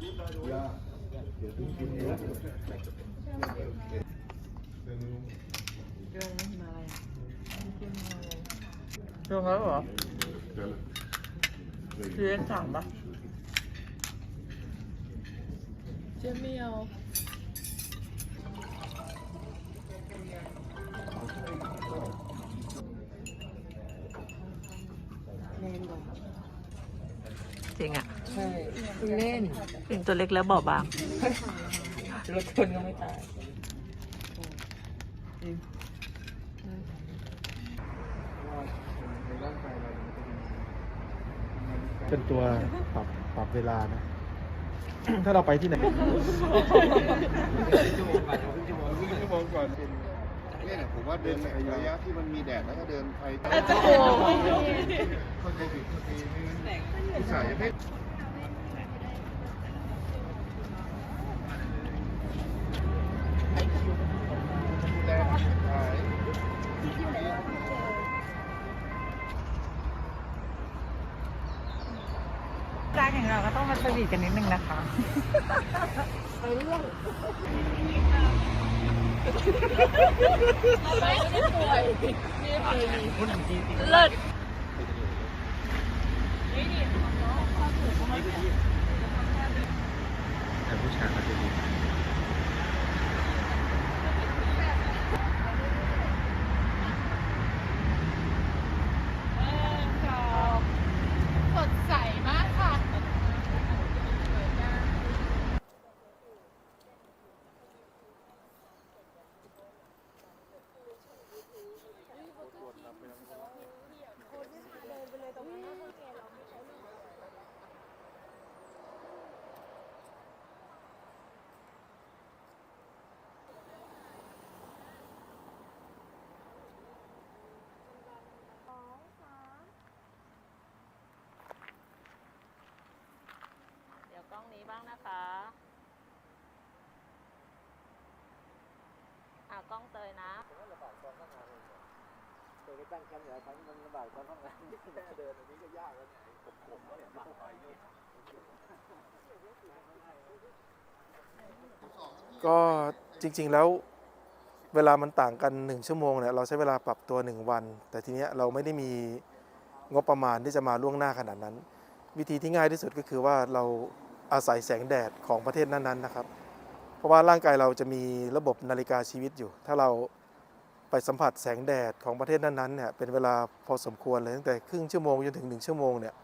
ลงแล้วเหรอเลี้ยงสั่งปะเจ๊เมียวจริงอะใช่เล่นปิงตัวเล็กแล้วบอบบาง รถชนก็ไม่ตายเป็นตัวปรับปรับเวลานะ ถ้าเราไปที่ไหน เนี่ยผมว่าเดินในระยะที่มันมีแดดแล้วก็เดินไปอาจจะโกงเข้าใจผิดเข้าใจไม่ใส่ไม่แดดหายการแข่งเราก็ต้องมาสวีทกันนิดนึงนะคะเลิศ แต่ผู้ชายเขาจะดี สดใสมากค่ะ เดี๋ยวกล้องนี้บ้างนะคะอ่ากล้องเตยนะก็จริง ๆ แล้วเวลามันต่างกัน 1 ชั่วโมงเนี่ยเราใช้เวลาปรับตัว 1 วัน แต่ทีเนี้ยเราไม่ได้มีงบประมาณที่จะมาล่วงหน้าขนาดนั้น วิธีที่ง่ายที่สุดก็คือว่าเรา อาศัยแสงแดดของประเทศนั้นๆนะครับ เพราะว่าร่างกายเราจะมีระบบนาฬิกาชีวิตอยู่ ถ้าเราไปสัมผัสแสงแดดของประเทศนั้นๆเนี่ยเป็นเวลาพอสมควรเลยตั้งแต่ครึ่งชั่วโมงจนถึง 1 ชั่วโมงเนี่ย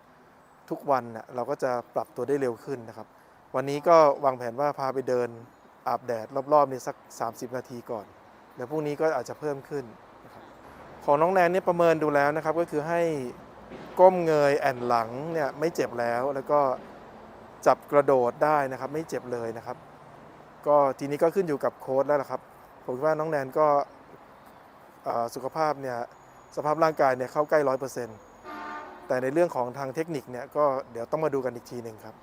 ทุกวันเนี่ยเราก็จะปรับตัวได้เร็วขึ้นนะครับ วันนี้ก็วางแผนว่าพาไปเดินอาบแดดรอบๆนี่สัก 30 นาทีก่อนเดี๋ยวพรุ่งนี้ก็อาจจะเพิ่มขึ้น ของน้องแนนเนี่ยประเมินดูแล้วนะครับก็คือให้ก้มเงยแอนหลังเนี่ยไม่เจ็บแล้วแล้วก็ จับกระโดดได้นะครับ ไม่เจ็บเลยนะครับ ก็ทีนี้ก็ขึ้นอยู่กับโค้ดแล้วล่ะครับ ผมคิดว่าน้องแนนก็สุขภาพเนี่ยสภาพร่างกายเนี่ยเข้าใกล้ร้อยเปอร์เซ็นต์แต่ในเรื่องของทางเทคนิคเนี่ยก็เดี๋ยวต้องมาดูกันอีกทีหนึ่งครับ